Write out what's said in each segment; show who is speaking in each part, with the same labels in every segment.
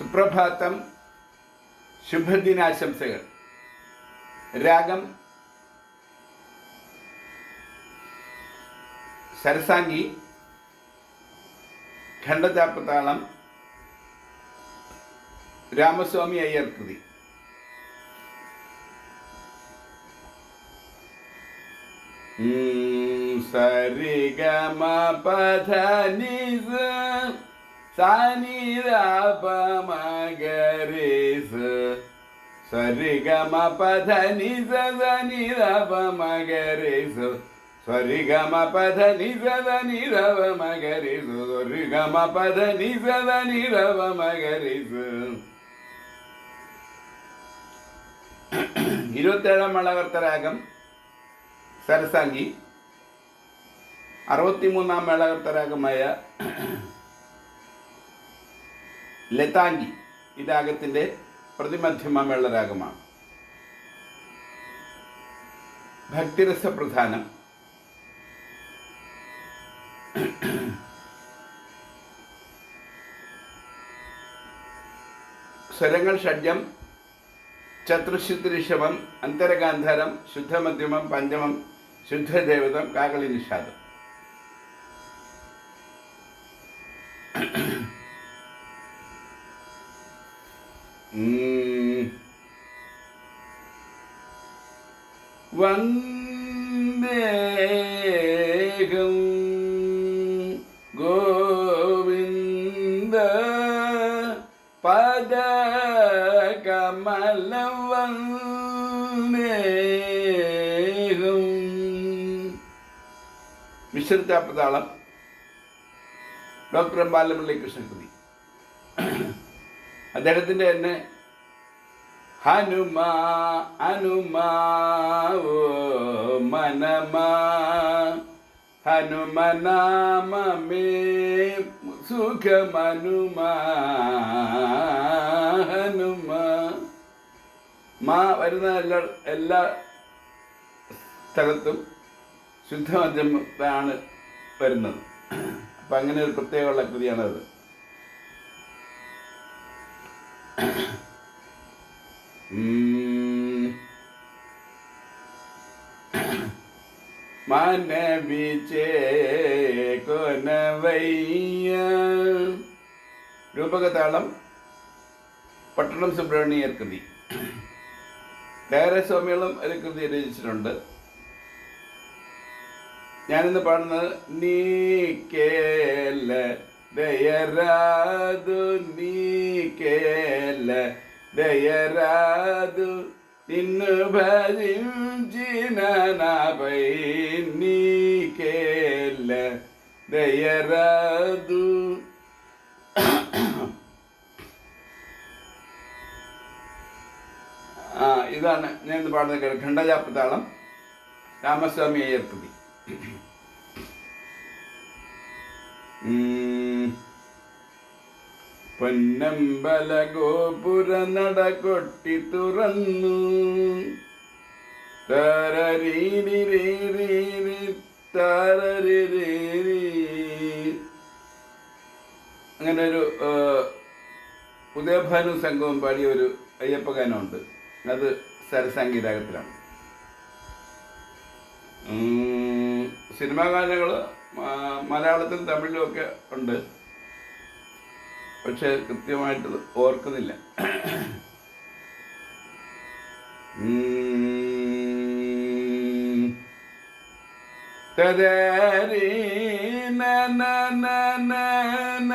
Speaker 1: സുപ്രഭാതം ശുഭദിനാശംസകൾ. രാഗം സരസാംഗി ഖണ്ഡതാപ്പത്താളം രാമസ്വാമി അയ്യർ കൃതി. സരി ഗമ പധ നിസ സാനി രാപ മഗരിസ സരി ഗമ പധ നിസ സനി രാപ മഗരിസ സരി ഗമ പധ നിസ സനി രവ മഗരിസ സരി ഗമ പധ നിസ സനി രവ മഗരിസ ഇരുപത്തേഴാം മേളകർത്തരാഗം സരസാംഗി അറുപത്തിമൂന്നാം മേളകർത്തരാഗമായ ലതാംഗി ഈ രാഗത്തിന്റെ പ്രതിമധ്യമ മേളരാഗമാണ് ഭക്തിരസപ്രധാനം. സ്വരങ്ങൾ ഷഡ്ജം ചതുർശുദ്രിഷഭം അന്തരഗാന്ധാരം ശുദ്ധമധ്യമം പഞ്ചമം ശുദ്ധദേവതം കാകളി നിഷാദം വന്ദേഹം ഗോവിന്ദ പദകമലം വന്ദേഹം. മിശ്രിതാപ്രതാളം ഡോക്ടർ ബാലമുരളി കൃഷ്ണകൃതി അദ്ദേഹത്തിന്റെ തന്നെ ഹനുമാ ഓ മനമാ. ഹനുമനാമമേ സുഖമനുമാ. ഹനുമ. മാ വരുന്ന എല്ലാ എല്ലാ സ്ഥലത്തും ശുദ്ധമദ്യമാണ് വരുന്നത്. അപ്പം അങ്ങനെ ഒരു പ്രത്യേകമുള്ള കൃതിയാണത്. ഉം. മനവിചേകൊനവയ്യ രൂപകതാളം പട്ടണം സുബ്രഹ്മണ്യർ കൃതി. ദേവസ്വാമികളും ഒരു കൃതി രചിച്ചിട്ടുണ്ട്. ഞാനിന്ന് പാടുന്നത് നീക്കേല ദയരാതു നീക്കേല ദയരാതു ഭരിഞ്ചിനപൈ നീക്കേല ദയരാതു. ആ ഇതാണ് ഞാൻ ഇന്ന് പാടുന്ന ഖണ്ഡജാപ്പത്താളം രാമസ്വാമി അയ്യർ പൊന്നമ്പല ഗോപുര നട കൊട്ടി തുറന്നു. അങ്ങനെ ഒരു ഉദയഭാനു സംഘവും പാടിയ ഒരു അയ്യപ്പ ഗാനമുണ്ട് അത് സരസംഗീതാകത്തിലാണ് സിനിമാ ഗാനങ്ങൾ മലയാളത്തിലും തമിഴിലും ഒക്കെ ഉണ്ട്. പക്ഷെ കൃത്യമായിട്ട് ഓർക്കുന്നില്ല. ന ന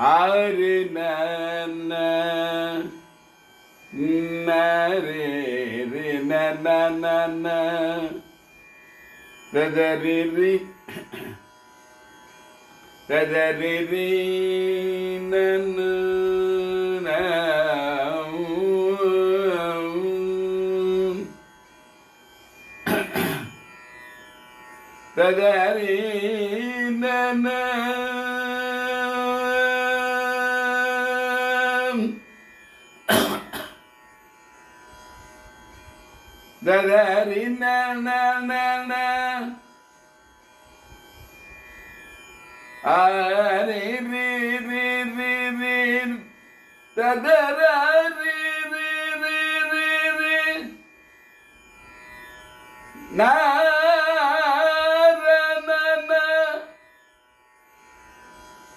Speaker 1: Hari na na na re re na na na na da da re re da da re re na na Da da rin na na na. Da da rin na na na na. Rin rin rin rin rin. Da da rin rin rin rin. Na.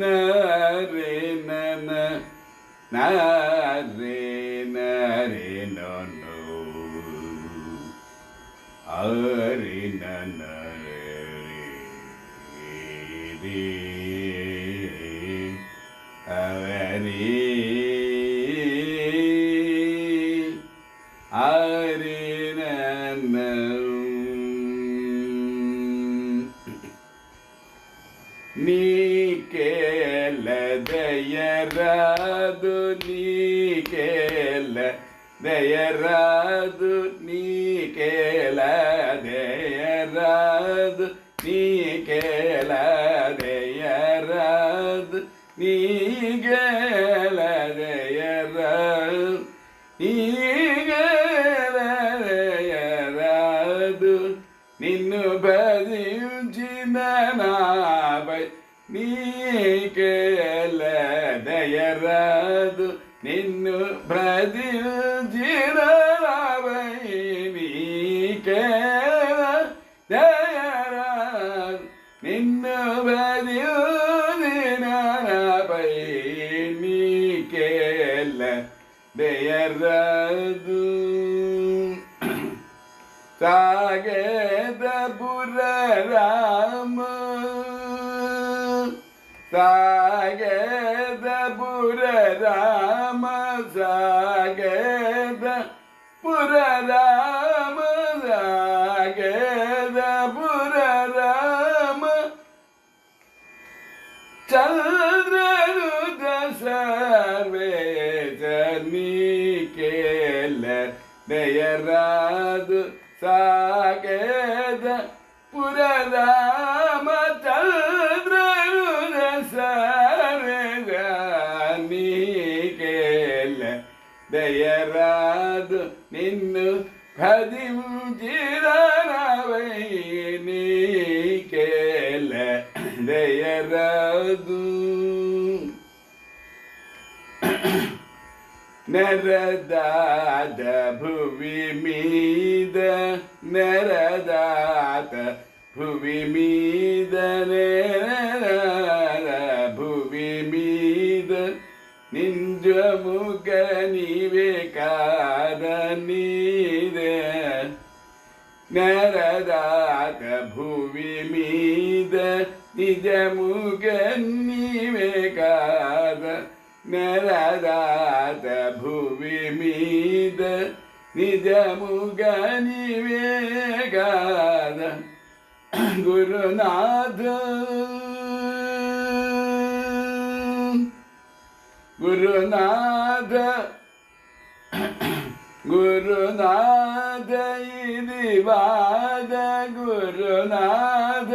Speaker 1: re na na na re na re no no a re na na re re re నీకేల దయరాదు నీకేల దయరాదు నీకేల దయరాదు నీకేలా నీకేల ಬೆಯರದು ಸಾಗೇದಪುರ ರಾಮ ಸಾಗೇದಪುರ ರಾಮ ಸಾಗೇದ ಪುರ ರಾಮ ಸಾಗೇದಪುರ ಬೆಯರಾದು ಸಾಕೇದ ಪುರರಾಮ ಚಂದ್ರರು ನೀಕೇಲ ಬೆಯರಾದು ನಿನ್ನು ಖದಿಂ ಜಿರನವೈ ನೀಕೇಲ ಬೆಯರಾದು നരദാത ഭുവി മീത നരദാത ഭുവി മീത ഭുവി മീത. നിഞ്ചമുഖ നിവേകാര നീത നരദാത ഭുവി മീത. നിജമുഖ നിവേകാര നരദാത ഭുവി മീത നിജമുഖ നിവേകാര ഗുരുനാഥ. ഗുരുനാഥ. ഗുരുനാഥ ഇതി വാദ ഗുരുനാഥ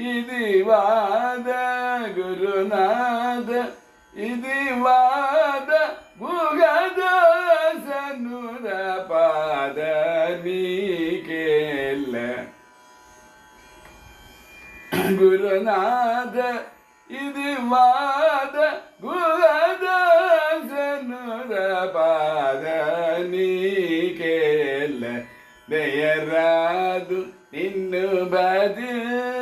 Speaker 1: ഇതി വാദ ഗുരുനാഥ İdi vada mugada sanuna pada mikelle Gurunada idi vada gurada sanuna pada mikelle Deyeradu ninnu badil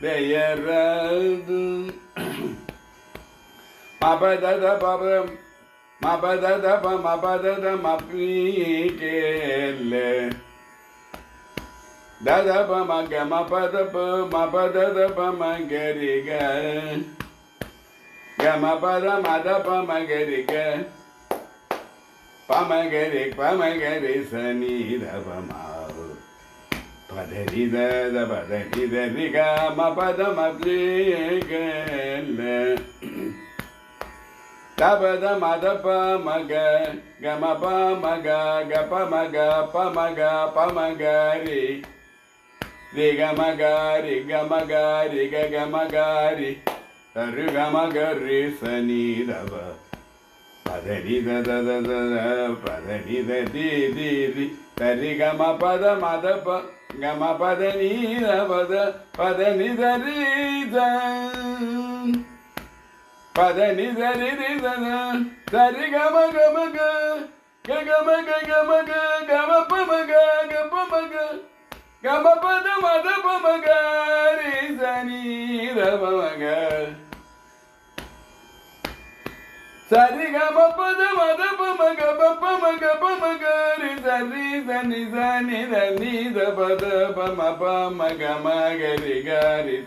Speaker 1: பெயரது. மபதத பபம் மபதத மபதத மபீகேல தத பமக மபத மபதத பமகரிக கமபத மத பமகரிக பமகரி பமகரி சனி தபமா பதரி தத பதரி தரி காம பதம் அப்ளேகல்ல தபத மத ப மக கம ப மக க ப மக ப மக ப மக ரே ரி கம காரி கம காரி க கம காரி தரு கம கரி சனி ரவ பதரி தத பதரி தி தி Tarigama pada madapa gama pada ni pada pada ni da ri pada ni da na tarigama gama ga ga gama ga gama ga gama pa ma ga pa ma gama pada madapa ma ga ri da ni da సరి గమ పద మద పమగ పమగ పమగ రి సరి సని సని దని the పద పమ పమగ మగ రి గరి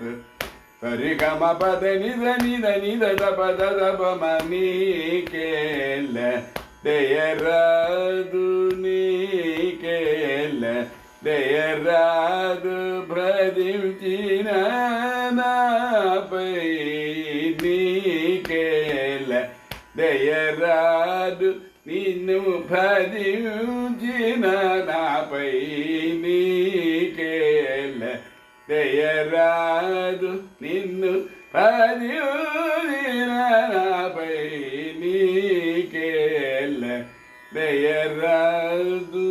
Speaker 1: సరి గమ పద ని దని దని ద ద పద ద పమ నీ కేల. దయరాదు నీ కేల. దయరాదు ప్రదించిన నాపై రాదు. నిన్ను భజించిన నాపై నీకేల దయరాదు నిన్ను భజించిన నాపై నీకేల దయరాదు